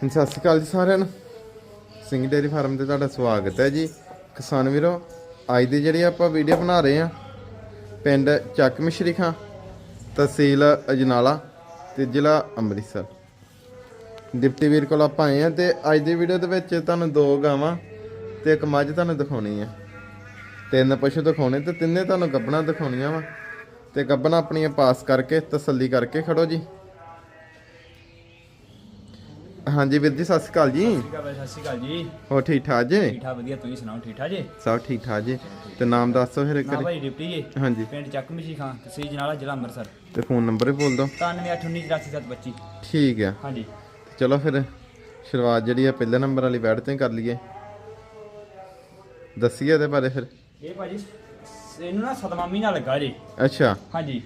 ਸਤਿ ਸ਼੍ਰੀ ਅਕਾਲ ਜੀ ਸਾਰਿਆਂ ਨੂੰ। ਸਿੰਘ ਡੇਅਰੀ ਫਾਰਮ ਤੇ ਤੁਹਾਡਾ ਸਵਾਗਤ ਹੈ ਜੀ। ਕਿਸਾਨ ਵੀਰੋ, ਅੱਜ ਦੀ ਜਿਹੜੀ ਆਪਾਂ ਵੀਡੀਓ ਬਣਾ ਰਹੇ ਆ ਪਿੰਡ ਚੱਕ ਮਿਸ਼ਰੀ ਖਾਂ, ਤਹਿਸੀਲ ਅਜਨਾਲਾ ਤੇ ਜ਼ਿਲ੍ਹਾ ਅੰਮ੍ਰਿਤਸਰ। ਡਿਪਟੀ ਵੀਰ ਕੋਲ ਆਪਾਂ ਆਏ ਆ ਤੇ ਅੱਜ ਦੀ ਵੀਡੀਓ ਦੇ ਵਿੱਚ ਤੁਹਾਨੂੰ ਦੋ ਗਾਵਾਂ ਤੇ ਇੱਕ ਮੱਝ ਤੁਹਾਨੂੰ ਦਿਖਾਉਣੀ ਆ। ਤਿੰਨ ਪਸ਼ੂ ਦਿਖਾਉਣੇ ਤੇ ਤਿੰਨੇ ਤੁਹਾਨੂੰ ਗੱਬਣਾ ਦਿਖਾਉਣੀਆਂ ਵਾ। ਤੇ ਗੱਬਣਾ ਆਪਣੀਆਂ ਪਾਸ ਕਰਕੇ ਤਸੱਲੀ ਕਰਕੇ ਖੜੋ ਜੀ। ਹਾਂਜੀ ਵੀਰ ਜੀ ਸਤਿ ਸ਼੍ਰੀ ਅਕਾਲ ਜੀ। ਸਤਿ ਸ਼੍ਰੀ ਅਕਾਲ ਜੀ। ਹੋ ਠੀਕ ਠਾਕ ਜੀ? ਠੀਕ ਠਾਕ ਵਧੀਆ ਤੁਸੀਂ ਸੁਣਾਓ ਠੀਕ ਠਾਕ ਜੀ? ਸਭ ਠੀਕ ਠਾਕ ਜੀ। ਤੇ ਨਾਮ ਦੱਸੋ ਫਿਰ ਵਾਰੀ। ਭਾਈ ਡਿਪਟੀ ਜੀ। ਹਾਂਜੀ। ਪਿੰਡ ਚੱਕ ਮਿਸ਼ੀ ਖਾਂ ਤਹਿਸੀਲ ਜਨਾਲਾ ਜ਼ਿਲ੍ਹਾ ਅੰਮ੍ਰਿਤਸਰ। ਤੇ ਫੋਨ ਨੰਬਰ ਬੋਲ ਦਿਓ। 9819847725 ਠੀਕ ਆ। ਹਾਂਜੀ। ਚਲੋ ਫਿਰ ਸ਼ੁਰੂਆਤ ਜਿਹੜੀ ਆ ਪਹਿਲੇ ਨੰਬਰ ਵਾਲੀ ਬੈਠ ਤੇ ਕਰ ਲਈਏ। ਦੱਸੀਏ ਇਹਦੇ ਬਾਰੇ ਫਿਰ। ਇਹ ਭਾਜੀ ਇਹਨੂੰ ਨਾ ਸਤਵਾਂ ਮਹੀਨਾ ਲੱਗਾ ਜੀ। ਅੱਛਾ। ਹਾਂਜੀ।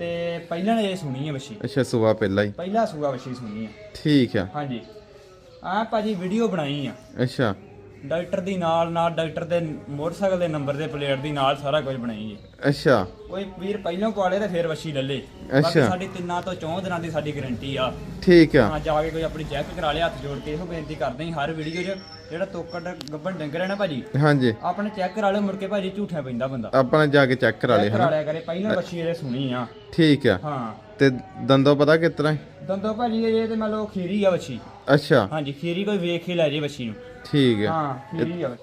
ਤੇ ਪਹਿਲਾਂ ਨੇ ਇਹ ਸੁਣੀ ਹੈ ਵਸ਼ੀ ਅੱਛਾ ਸੁਬਾ ਪਹਿਲਾਂ ਹੀ। ਪਹਿਲਾ ਸੂਆ ਵਸ਼ੀ ਸੁਣੀ ਹੈ ਠੀਕ ਆ। ਹਾਂਜੀ। ਆ ਭਾਜੀ ਵੀਡੀਓ ਬਣਾਈ ਆ। ਅੱਛਾ। ਡਾਕਟਰ ਦੀ ਨਾਲ ਨਾਲ ਡਾਕਟਰ ਦੇ ਮੋਟਰਸਾਈਕਲ ਦੇ ਨੰਬਰ ਦੇ ਪਲੇਟ ਦੀ ਨਾਲ ਸਾਰਾ ਕੁਝ ਬਣਾਈ ਜੀ। ਅੱਛਾ। ਕੋਈ ਵੀਰ ਪਹਿਲਾਂ ਕੁਆਲੇ ਤੇ ਫੇਰ ਵਸ਼ੀ ਲੱਲੇ ਬਾਕੀ ਅੱਛਾ। ਸਾਡੀ ਤਿੰਨਾਂ ਤੋਂ ਚੌਂ ਦਿਨਾਂ ਦੀ ਸਾਡੀ ਗਾਰੰਟੀ ਆ। ਠੀਕ ਆ। ਹਾਂ ਜਾ ਕੇ ਕੋਈ ਆਪਣੀ ਚੈੱਕ ਕਰਾ ਲਿਆ ਹੱਥ ਜੋੜ ਕੇ ਇਹੋ ਬੇਨਤੀ ਕਰਦੇ ਹਾਂ ਹਰ ਵੀਡੀਓ 'ਚ ਜਿਹੜਾ ਤੋਕੜ ਗੱਬਣ ਡੰਗਰ ਹੈ ਨਾ ਭਾਜੀ? ਹਾਂਜੀ। ਆਪਣੇ ਚੈੱਕ ਕਰਾ ਲਿਓ ਮੁੜ ਕੇ ਭਾਜੀ ਝੂਠਿਆ ਪੈਂਦਾ ਬੰਦਾ। ਆਪਾਂ ਨੇ ਜਾ ਕੇ ਚੈੱਕ ਕਰਾ ਚੈੱਕ ਲਿਆ ਕਰਾ ਲਿਆ ਕਰੇ ਪਹਿਲਾਂ ਬੱਚੀ ਇਹਦੇ ਸੁਣੀ ਆ। ਠੀਕ ਆ। ਹਾਂ। ਤੇ ਦੰਦੋਂ ਪਤਾ ਕਿਸ ਤਰ੍ਹਾਂ ਹੈ? ਦੰਦੋ ਭਾਜੀ ਇਹ ਤੇ ਮੰਨ ਲਓ ਖੀਰੀ ਆ ਬੱਚੀ ਅੱਛਾ। ਹਾਂਜੀ ਖੀਰੀ ਕੋਈ ਵੇਖ ਕੇ ਲੈ ਜੇ ਬੱਚੀ ਨੂੰ। ਠੀਕ ਆ ਹਾਂ ਖੀਰੀ ਆ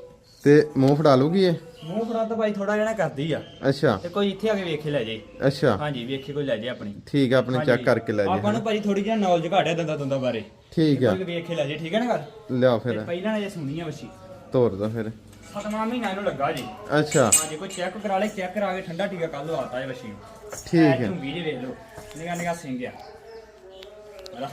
ਤੇ ਮੂੰਹ ਫੜਾ ਲੂਗੀ ਇਹ? ਮੂੰਹ ਫੜਾ ਤਾਂ ਭਾਈ ਥੋੜਾ ਜਿਹਾ ਨਾ ਕਰਦੀ ਆ। ਅੱਛਾ। ਤੇ ਕੋਈ ਇੱਥੇ ਆ ਕੇ ਵੇਖ ਕੇ ਲੈ ਜੇ। ਅੱਛਾ। ਹਾਂਜੀ ਵੇਖੇ ਕੋਈ ਲੈ ਜੇ ਆਪਣੀ। ਠੀਕ ਆ ਆਪਣੇ ਚੈੱਕ ਹਾਂਜੀ। ਕਰਕੇ ਲੈ ਆਪਾਂ ਜੀ ਨੂੰ ਭਾਜੀ ਥੋੜੀ ਜਿਹੀ ਨੌਲੇਜ ਘਾਟਿਆ ਦੰਦਾ ਦੰਦਾ ਬਾਰੇ। ਠੀਕ ਆ। ਕੋਈ ਵੇਖ ਕੇ ਲੈ ਜੇ ਠੀਕ ਹੈ ਨਾ ਗੱਲ? ਲਿਆ ਤੇ ਫਿਰ ਪਹਿਲਾਂ ਨੇ ਸੁਣੀ ਆ ਬੱਚੀ ਤੋਰ ਦੋ ਫਿਰ। ਸਤਵਾਂ ਮਹੀਨਾ ਇਹਨੂੰ ਲੱਗਾ ਜੀ। ਅੱਛਾ। ਹਾਂਜੀ ਕੋਈ ਚੈੱਕ ਕਰਾ ਲੈ ਚੈੱਕ ਕਰਾ ਕੇ ਠੰਡਾ ਟੀਕਾ ਕੱਲ ਲਵਾਤਾ ਇਹ ਬੱਚੀ ਨੂੰ। ਠੀਕ ਹੈ। ਝੁੰਗੀ ਜੇ ਵੇਖ ਲਓ। ਨਿਗਾ ਨਿਗਾ ਸਿੰਘ ਆ। ਹਲਾ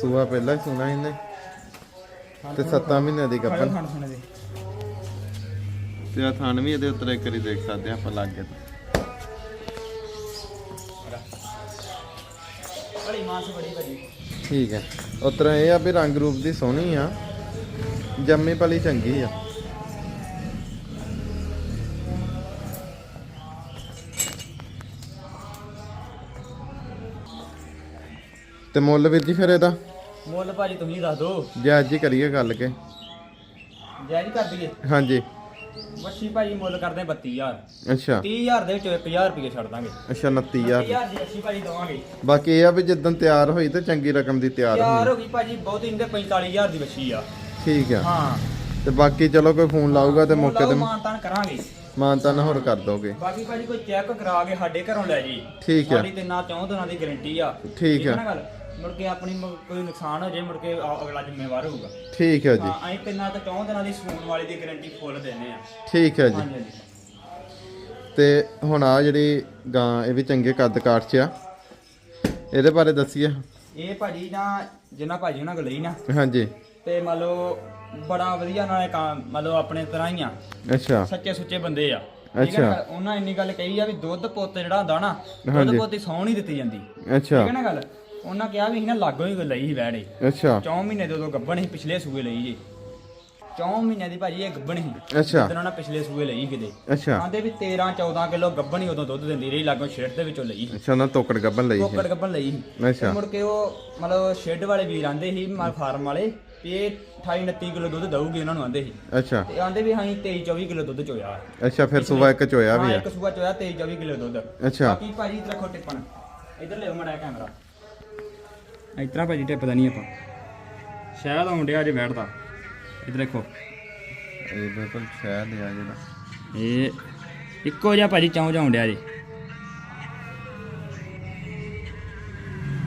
ਸੂਆ ਪਹਿਲਾਂ ਹੀ ਸੁਣਾ ਇਹਨੇ। ਤੇ 7 ਮਹੀਨਿਆਂ ਦੀ ਗੱਭਣ ਖਾਣ ਸੁਣੇ ਦੇ ਤੇ ਆ ਥਣ ਵੀ ਇਹਦੇ ਉੱਤੇ ਇੱਕ ਵਾਰੀ ਦੇਖ ਸਕਦੇ ਆ ਆਪਾਂ ਲੱਗ ਬੜੀ। ਮਾਸ ਬੜੀ ਬੜੀ ਠੀਕ ਹੈ। ਉਤਰਾ ਇਹ ਆ ਵੀ ਰੰਗ ਰੂਪ ਦੀ ਸੋਹਣੀ ਆ। ਜੰਮੀ ਪਲੀ ਚੰਗੀ ਆ। ਤੇ ਮੁੱਲ ਵੀਰ ਜੀ ਫਿਰ ਇਹਦਾ? ਮੁੱਲ ਭਾਜੀ ਤੁਸੀਂ ਦੱਸ ਦਿਓ। ਜੇ ਹੀ ਕਰੀਏ ਗੱਲ ਕੇ। ਜਾਇਜ਼ ਕਰ ਦਈਏ? ਹਾਂਜੀ। ਬੱਚੀ ਭਾਜੀ ਮੁੱਲ ਕਰਦੇ 32000 ਅੱਛਾ। 30000 ਦੇ ਵਿੱਚੋਂ 1000 ਰੁਪਏ ਛੱਡ ਦਾਂਗੇ। ਅੱਛਾ 29000 30000 ਦੀ ਭਾਜੀ ਦਵਾਂਗੇ। ਬਾਕੀ ਇਹ ਆ ਵੀ ਜਿੱਦਣ ਤਿਆਰ ਹੋਈ ਤੇ ਚੰਗੀ ਰਕਮ ਦੀ ਤਿਆਰ ਤਿਆਰ ਹੋਈ ਹੋ ਗਈ ਭਾਜੀ ਬਹੁਤ ਇੰਦੇ 45000 ਦੀ ਬੱਚੀ ਆ। ਠੀਕ ਆ। ਹਾਂ। ਤੇ ਬਾਕੀ ਚਲੋ ਕੋਈ ਫੋਨ ਲਾਊਗਾ ਤੇ ਮੌਕੇ ਤੇ ਮਾਨਤਾਨ ਕਰਾਂਗੇ। ਮਾਨਤਾਨ ਹੋਰ ਕਰ ਦੋਗੇ। ਬਾਕੀ ਭਾਜੀ ਕੋਈ ਚੈੱਕ ਕਰਾ ਕੇ ਸਾਡੇ ਘਰੋਂ ਲੈ ਜੀ। ਠੀਕ ਆ। ਸਾਡੀ ਤਿੰਨਾਂ ਚੌਂ ਦਿਨਾਂ ਦੀ ਗਾਰੰਟੀ ਆ। ਠੀਕ। ਨਾ ਗੱਲ? ਮੁੜ ਕੇ ਆਪਣੀ ਮ- ਕੋਈ ਨੁਕਸਾਨ ਹੋ ਜੇ ਮੁੜ ਕੇ ਆ- ਅਗਲਾ ਜ਼ਿੰਮੇਵਾਰ ਹੋਊਗਾ। ਠੀਕ ਹੈ ਜੀ। ਹਾਂ ਅਸੀਂ ਤਿੰਨਾਂ ਤੋਂ ਚੌਂ ਦਿਨਾਂ ਦੀ ਸੂਣ ਵਾਲੀ ਦੀ ਗਾਰੰਟੀ ਫੁੱਲ ਦਿੰਨੇ ਆ। ਠੀਕ ਹੈ ਜੀ। ਹਾਂਜੀ ਹਾਂਜੀ। ਤੇ ਹੁਣ ਆ ਜਿਹੜੀ ਗਾਂ ਇਹ ਵੀ ਚੰਗੇ ਕੱਦ ਕਾਠ ਚ ਆ। ਇਹਦੇ ਬਾਰੇ ਦੱਸੀਏ। ਇਹ ਭਾਜੀ ਨਾ ਜਿੰਨਾ ਭਾਜੀ ਉਹਨਾਂ ਕੋਲ ਲਈ ਨਾ। ਹਾਂਜੀ। ਤੇ ਮੰਨ ਲਓ ਬੜਾ ਵਧੀਆ ਨਾਲੇ ਕੰਮ ਮੰਨ ਲਓ ਆਪਣੇ ਤਰ੍ਹਾਂ ਹੀ ਆ। ਅੱਛਾ। ਸੱਚੇ ਸੁੱਚੇ ਬੰਦੇ ਆ। ਠੀਕ ਹੈ ਨਾ? ਉਹਨਾਂ ਇੰਨੀ ਗੱਲ ਕਹੀ ਆ ਵੀ ਦੁੱਧ ਪੁੱਤ ਜਿਹੜਾ ਹੁੰਦਾ ਨਾ ਦੁੱਧ ਹਾਂਜੀ। ਪੁੱਤ ਦੀ ਸੌਣ ਨਹੀਂ ਦਿੱਤੀ ਜਾਂਦੀ। ਅੱਛਾ। ਠੀਕ ਹੈ ਨਾ ਗੱਲ? ਉਹਨਾਂ ਕਿਹਾ ਵੀ ਅਸੀਂ ਨਾ ਲਾਗੋਂ ਹੀ ਲਈ ਸੀ ਵੈੜੇ ਅੱਛਾ। ਚੌਂ ਮਹੀਨੇ ਦੇ ਉਦੋਂ ਗੱਬਣ ਸੀ ਪਿਛਲੇ ਸੂਏ ਲਈ ਜੀ ਚੌਂ ਮਹੀਨਿਆਂ ਦੀ ਭਾਜੀ ਇਹ ਗੱਬਣ ਸੀ। ਅੱਛਾ। ਜਦੋਂ ਉਹਨਾਂ ਪਿਛਲੇ ਸੂਏ ਲਈ ਕਿਤੇ। ਅੱਛਾ। ਆਂਦੇ ਵੀ 13 14 ਕਿਲੋ ਗੱਬਣ ਹੀ ਉਦੋਂ ਦੁੱਧ ਦਿੰਦੀ ਰਹੀ ਲਾਗੋਂ ਸ਼ੇਡ ਦੇ ਵਿੱਚੋਂ ਲਈ ਅੱਛਾ ਨਾ ਤੋਕੜ ਗੱਬਨ ਲਈ ਕੋਕੜ ਸੀ ਗੱਬਣ ਲਈ ਸੀ। ਅੱਛਾ। ਤੇ ਮੁੜ ਕੇ ਉਹ ਮਤਲਬ ਸ਼ੈੱਡ ਵਾਲੇ ਵੀਰ ਆਂਦੇ ਸੀ ਮਾ ਫਾਰਮ ਵਾਲੇ ਵੀ ਇਹ 28 29 ਕਿਲੋ ਦੁੱਧ ਦਊਗੀ ਉਹਨਾਂ ਨੂੰ ਆਂਦੇ ਸੀ। ਅੱਛਾ। ਤੇ ਆਂਦੇ ਵੀ ਹਾਂ 23 24 ਕਿਲੋ ਦੁੱਧ ਚੋਇਆ। ਅੱਛਾ ਫਿਰ ਸਵੇਰ ਇੱਕ ਚੋਇਆ ਵੀ ਹਾਂ ਆ। ਇੱਕ ਸੂਆ ਚੋਇਆ 23 24 ਕਿਲੋ ਦੁੱਧ। ਅੱਛਾ। ਬਾਕੀ ਭਾਜੀ ਇਧਰ ਰੱਖੋ ਟਿੱਪਣ। ਇਧਰ ਲਿਓ ਮੜਾ ਕੈਮਰਾ। ਇਤਰਾ ਭਾਜੀ ਟਿੱਪਦਾ ਨਹੀਂ ਆਪਾਂ। ਸ਼ਾਇਦ ਆਉਣ ਡਿਆ ਜੇ ਬੈਠਦਾ। ਇਧਰ ਦੇਖੋ। ਇਹ ਬਿਲਕੁਲ ਸ਼ਾਇਦ ਆ ਜਿਹੜਾ। ਇਹ ਇੱਕੋ ਜਿਹਾ ਭਾਜੀ ਚੌਂ ਜਾਉਣ ਡਿਆ ਜੇ।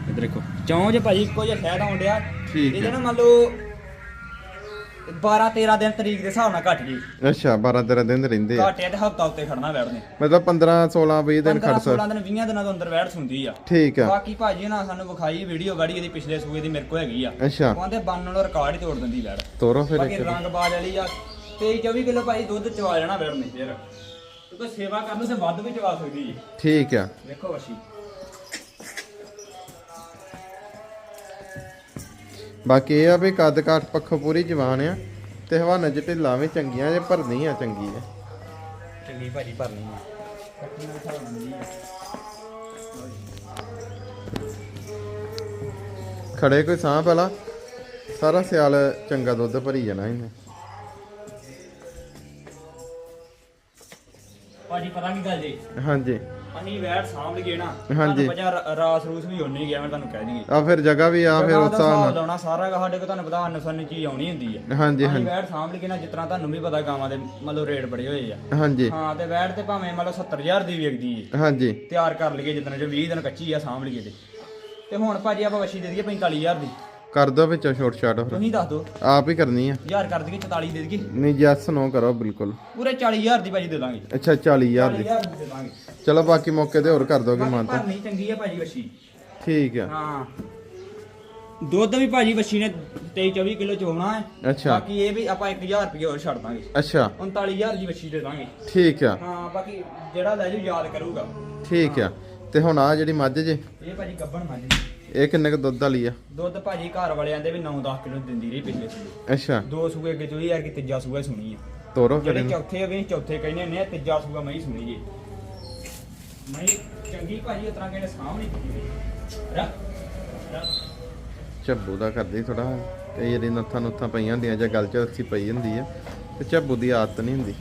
ਇਧਰ ਦੇਖੋ। ਚੌਂ ਜੇ ਭਾਜੀ ਇੱਕੋ ਜਿਹਾ ਸ਼ਾਇਦ ਆਉਣ ਡਿਆ। ਠੀਕ ਇਹਦੇ ਹੈ। ਨਾਲ ਮੰਨ ਲਓ 12 13 ਦਿਨ ਤਰੀਕ ਦੇ ਹਿਸਾਬ ਨਾਲ ਘਟ ਜੀ ਅੱਛਾ 12 13 ਦਿਨ ਰਹਿੰਦੇ ਆ। ਘਾਟਿਆ ਤੇ ਹਫਤਾ ਉੱਤੇ ਖੜਨਾ ਬੈਠਨੇ ਮਤਲਬ 15 16 20 ਦਿਨ 15 ਖੜ ਸਕ 16 ਦਿਨ 20 ਦਿਨਾਂ ਤੋਂ ਅੰਦਰ ਬੈਠ ਸੁਣਦੀ ਆ। ਠੀਕ ਆ। ਬਾਕੀ ਭਾਜੀ ਨਾ ਸਾਨੂੰ ਵਿਖਾਈ ਵੀਡੀਓ ਗਾੜੀ ਇਹਦੀ ਪਿਛਲੇ ਸੂਏ ਦੀ ਮੇਰੇ ਕੋਲ ਹੈਗੀ ਆ। ਅੱਛਾ। ਕਹਿੰਦੇ ਬੰਨ ਨਾਲੋਂ ਰਿਕਾਰਡ ਹੀ ਤੋੜ ਦਿੰਦੀ ਵੈੜ ਤੋਰੋ ਫਿਰ ਬਾਕੀ ਇੱਕ ਰੰਗ ਬਾਜ ਵਾਲੀ ਆ। 23 24 ਕਿਲੋ ਭਾਈ ਦੁੱਧ ਚਵਾ ਜਾਣਾ ਵੈੜ ਨੇ ਫਿਰ। ਕਿਉਂਕਿ ਸੇਵਾ ਕਰਨ ਨੂੰ ਤੇ ਵੱਧ ਵੀ ਚਵਾ ਸਕਦੀ ਜੀ ਠੀਕ ਆ। ਦੇਖੋ ਵਸ਼ੀ ਬਾਕੀ ਇਹ ਆ ਵੀ ਕੱਦ ਕਾਠ ਪੱਖੋਂ ਪੂਰੀ ਜਵਾਨ ਆ ਤੇ ਹਵਾਨਾ ਚ ਢਿੱਲਾਂ ਵੀ ਚੰਗੀਆਂ ਜੇ ਭਰਨੀ ਆ ਚੰਗੀ ਆ। ਚੰਗੀ ਭਾਜੀ ਭਰਨੀ ਆ। ਖੜੇ ਕੋਈ ਸਾਹ ਪਹਿਲਾ? ਸਾਰਾ ਸਿਆਲ ਚੰਗਾ ਦੁੱਧ ਭਰੀ ਜਾਣਾ ਇਹਨੇ। ਭਾਜੀ ਪਤਾ ਕੀ ਗੱਲ ਜੀ? ਹਾਂਜੀ। ਅਸੀਂ ਵੈਟ ਸਾਂਭ ਲਈਏ ਨਾ ਹਾਂਜੀ। ਤੁਹਾਨੂੰ ਪਤਾ ਰ- ਰਾਸ ਰੂਸ ਵੀ ਹੋਣੀ ਗਿਆ ਮੈਂ ਤੁਹਾਨੂੰ ਕਹਿ ਦਈਏ। ਆ ਫਿਰ ਜਗ੍ਹਾ ਵੀ ਆ ਫਿਰ ਜਗ੍ਹਾ ਉਸ ਦਾ ਹਿਸਾਬ ਹਿਸਾਬ ਨਾਲ। ਲਾਉਣਾ ਸਾਰਾ ਕੁਛ ਸਾਡੇ ਕੋਲ ਤੁਹਾਨੂੰ ਪਤਾ ਅੰਨ ਸੰਨ ਚੀਜ਼ ਆਉਣੀ ਹੁੰਦੀ ਹੈ ਹਾਂਜੀ ਅਸੀਂ ਹਾਂਜੀ। ਵੈਟ ਸਾਂਭ ਲਈਏ ਨਾ ਜਿਸ ਤਰ੍ਹਾਂ ਤੁਹਾਨੂੰ ਵੀ ਪਤਾ ਗਾਵਾਂ ਦੇ ਮਤਲਬ ਰੇਟ ਬੜੇ ਹੋਏ ਆ। ਹਾਂਜੀ। ਹਾਂ ਤੇ ਵੈਟ ਤੇ ਭਾਵੇਂ ਮਤਲਬ 70000 ਦੀ ਵਿਕਦੀ ਹੈ ਹਾਂਜੀ। ਤਿਆਰ ਕਰ ਲਈਏ ਜਿੱਦਣ ਜੋ 20 ਦਿਨ ਕੱਚੀ ਆ ਸਾਂਭ ਲਈਏ ਤੇ। ਤੇ ਹੁਣ ਭਾਜੀ ਆਪਾਂ ਵਸ਼ੀ ਦੇ ਦਈਏ 45000 ਦੀ। ਕਰ ਦੋ ਵਿੱਚੋਂ ਛੋਟ ਛਾਟ ਫਿਰ। ਤੁਸੀਂ ਦੱਸ ਦਿਓ ਆਪ ਹੀ ਕਰਨੀ ਆ। 1000 ਕਰ ਦਈਏ 44 ਦੇ ਦਈਏ। ਨਹੀਂ ਜੈਸ ਨੋ ਕਰੋ ਬਿਲਕੁਲ। ਪੂਰੇ 40000 ਦੀ ਭਾਜੀ ਦੇ ਦਾਂਗੇ। ਅੱਛਾ 40000 ਦੀ। 40000 ਦੀ ਦੇ ਦਾਂਗੇ। ਚਲੋ ਬਾਕੀ ਮੌਕੇ ਤੇ ਹੋਰ ਕਰ ਦੋਗੇ ਮਾਨਤਾ ਭਰਨੀ ਚੰਗੀ ਹੈ ਭਾਜੀ ਵਸ਼ੀ ਠੀਕ ਆ। ਹਾਂ। ਦੁੱਧ ਵੀ ਭਾਜੀ ਵਸ਼ੀ ਨੇ 23 24 ਕਿਲੋ ਚੋਣਾ ਹੈ। ਅੱਛਾ। ਬਾਕੀ ਇਹ ਵੀ ਆਪਾਂ 1000 ਰੁਪਏ ਹੋਰ ਛੱਡ ਦਾਂਗੇ। ਅੱਛਾ। 39000 ਦੀ ਵਸ਼ੀ ਦੇ ਦਾਂਗੇ। ਠੀਕ ਆ। ਹਾਂ ਬਾਕੀ ਜਿਹੜਾ ਲੈ ਜੂ ਯਾਦ ਕਰੂਗਾ। ਠੀਕ ਆ। ਤੇ ਹੁਣ ਆ ਜਿਹੜੀ ਮੱਝ ਜੇ। ਇਹ ਭਾਜੀ ਗੱਬਣ ਮੰਨ ਇਹ ਕਿੰਨੇ ਕ ਦੁੱਧ ਵਾਲੀ ਆ? ਦੁੱਧ ਭਾਜੀ ਘਰ ਵਾਲਿਆਂ ਦੇ ਵੀ 9-10 ਕਿਲੋ ਦਿੰਦੀ ਰਹੀ ਪਿਛਲੇ ਸਾਲ। ਅੱਛਾ। ਦੋ ਸੂਏ ਅੱਗੇ ਚੋਈ ਯਾਰ ਕਿ ਤੀਜਾ ਸੂਆ ਸੁਣੀ ਹੈ ਤੋਰੋ ਜਿਹੜੇ ਫਿਰ ਚੌਥੇ ਅਗੇ ਚੌਥੇ ਕਹਿੰਦੇ ਨੇ ਤੀਜਾ ਸੂਆ ਮੈਂ ਹੀ ਸੁਣੀ ਜੀ। ਮੈਂ ਚੰਗੀ ਭਾਜੀ ਉਤਰਾ ਕਹਿੰਦੇ ਸਾਹਮਣੇ ਕੀਤੀ ਰੱਖ ਰੱਖ। ਝੱਬੂ ਦਾ ਕਰਦੀ ਥੋੜਾ ਕਈ ਵਾਰੀ ਨੱਥਾਂ ਨੁੱਥਾਂ ਪਈਆਂ ਹੁੰਦੀਆਂ ਜਾਂ ਗੱਲ ਚ ਪਈ ਹੁੰਦੀ ਆ ਤੇ ਝੱਬੂ ਦੀ ਆਦਤ ਨਹੀਂ ਹੁੰਦੀ।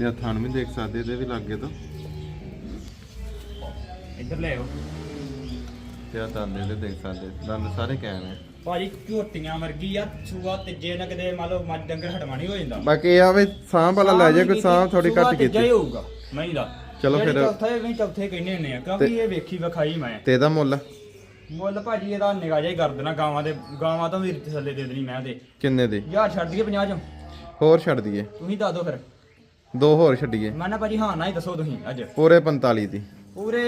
ਤੇ ਆ ਥਣ ਵੀ ਦੇਖ ਸਕਦੇ ਇਹਦੇ ਵੀ ਲੱਗੇ ਤੋਂ। ਇੱਧਰ ਲੈ ਆਓ। ਤੇ ਆ ਦੰਦ ਇਹਦੇ ਦੇਖ ਸਕਦੇ ਦੰਦ ਸਾਰੇ ਕਾਇਮ ਆ। ਭਾਜੀ ਝੋਟੀਆਂ ਵਰਗੀ ਆ ਸੂਆ ਤੀਜੇ ਨਾ ਕਿਤੇ ਮੰਨ ਲਓ ਮੱਝ ਡੰਗਰ ਹਟਵਾਣੀ ਹੋ ਜਾਂਦਾ। ਬਾਕੀ ਇਹ ਆ ਵੀ ਸਾਂਭ ਵਾਲਾ ਲੈ ਜਾ ਕੋਈ ਸਾਂਭ ਥੋੜੀ ਘੱਟ ਹੀ ਕੀਤੀ। ਹੋਊਗਾ ਮੈਂ ਦਾ। ਚਲੋ ਫਿਰ- ਚੌਥੇ ਵੀ ਚੌਥੇ ਕਹਿੰਦੇ ਹੁੰਦੇ ਆ ਕਿਉਂਕਿ ਇਹ ਵੇਖੀ ਵਿਖਾਈ ਮੈਂ। ਤੇ ਇਹਦਾ ਮੁੱਲ? ਮੁੱਲ ਭਾਜੀ ਇਹਦਾ ਨਿਗਾਹ ਹੀ ਕਰ ਦੇਣਾ ਗਾਵਾਂ ਦੇ ਗਾਵਾਂ ਤੋਂ ਵੀ ਥੱਲੇ ਦੇ ਦੇਣੀ ਮੈਂ ਤੇ। ਕਿੰਨੇ ਦੇ? ਯਾਰ ਛੱਡ ਦਈਏ 50 ਚੋਂ। ਹੋਰ ਛੱਡ ਦਈਏ। ਤੁਸੀਂ ਦੱਸ ਦਿਓ ਫਿਰ। ਦੋ ਹੋਰ ਛੱਡੀਏ। ਮੈਂ ਨਾ ਭਾਜੀ ਹਾਂ ਨਾ ਹੀ ਦੱਸੋ ਤੁਸੀਂ ਅੱਜ। ਪੂਰੇ 45 ਦੀ। ਪੂਰੇ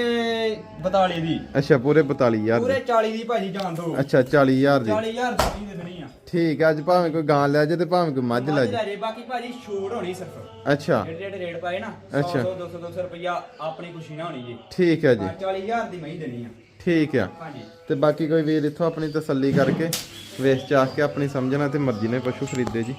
42 ਦੀ। ਅੱਛਾ ਪੂਰੇ 42000 ਪੂਰੇ ਦੀ। 40 ਦੀ ਭਾਜੀ ਜਾਣ ਦੋ ਅੱਛਾ 40000 ਦੀ। 40000 ਦੀ ਦੇਣੀ ਆ। ਠੀਕ ਆ ਅੱਜ ਭਾਵੇਂ ਕੋਈ ਗਾਂ ਲੈ ਜੇ ਤੇ ਭਾਵੇਂ ਕੋਈ ਮੱਝ ਲੈ ਜੇ ਬਾਕੀ ਭਾਜੀ ਛੂਟ ਹੋਣੀ ਸਿਰਫ। ਅੱਛਾ। ਜਿਹੜੇ ਜਿਹੜੇ ਰੇਟ ਪਾਏ ਨਾ 100 ਅੱਛਾ। 200 200 ਰੁਪਇਆ ਆਪਣੀ ਖੁਸ਼ੀ ਨਾਲ ਹੋਣੀ ਜੀ। ਠੀਕ ਹੈ ਜੀ। ਹਾਂ 40000 ਦੀ ਮੈਂ ਹੀ ਦੇਣੀ ਆ। ਠੀਕ ਆ। ਹਾਂਜੀ। ਤੇ ਬਾਕੀ ਕੋਈ ਵੀਰ ਇੱਥੋਂ ਆਪਣੀ ਤਸੱਲੀ ਕਰਕੇ ਵੇਚ ਚਾਹ ਕੇ ਆਪਣੀ ਸਮਝਣਾ ਤੇ ਮਰਜ਼ੀ ਨਾਲ ਪਸ਼ੂ ਖਰੀਦੇ ਜੀ।